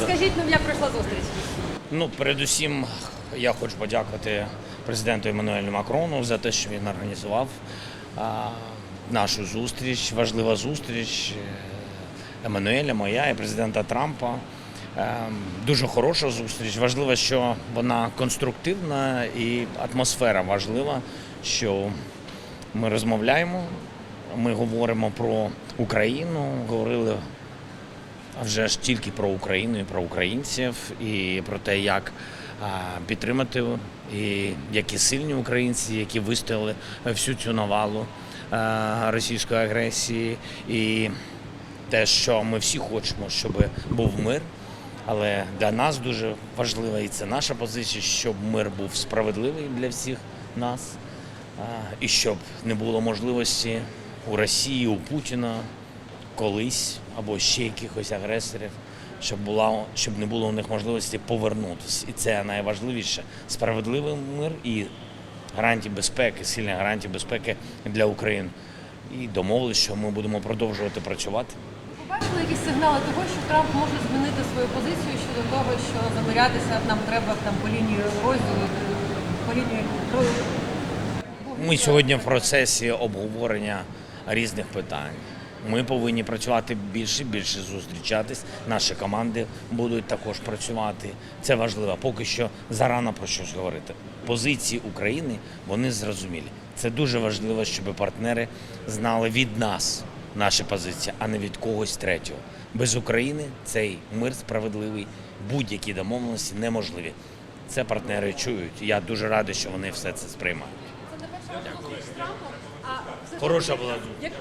Розкажіть нам, як пройшла зустріч. Ну, передусім, я хочу подякувати президенту Еммануелю Макрону за те, що він організував нашу зустріч, важлива зустріч е, Еммануеля, моя і президента Трампа. Е, Дуже хороша зустріч. Важливо, що вона конструктивна і атмосфера важлива, що ми розмовляємо, ми говоримо про Україну, говорили вже ж тільки про Україну і про українців, і про те, як підтримати, і які сильні українці, які вистояли всю цю навалу російської агресії, і те, що ми всі хочемо, щоб був мир. Але для нас дуже важливо, і це наша позиція, щоб мир був справедливий для всіх нас, і щоб не було можливості у Росії, у Путіна колись або ще якихось агресорів, щоб була щоб не було у них можливості повернутися. І це найважливіше справедливий мир і гарантії безпеки, сильні гарантії безпеки для України. І домовились, що ми будемо продовжувати працювати. Побачили якісь сигнали того, що Трамп може змінити свою позицію щодо того, що замирятися нам треба там по лінії розділу, по лінії Ми сьогодні в процесі обговорення різних питань. Ми повинні працювати більше, більше зустрічатись. Наші команди будуть також працювати. Це важливо. Поки що зарано про щось говорити. Позиції України вони зрозумілі. Це дуже важливо, щоб партнери знали від нас наші позиції, а не від когось третього. Без України цей мир справедливий, будь-які домовленості неможливі. Це партнери чують. Я дуже радий, що вони все це сприймають. Це не перша а Хороша була як-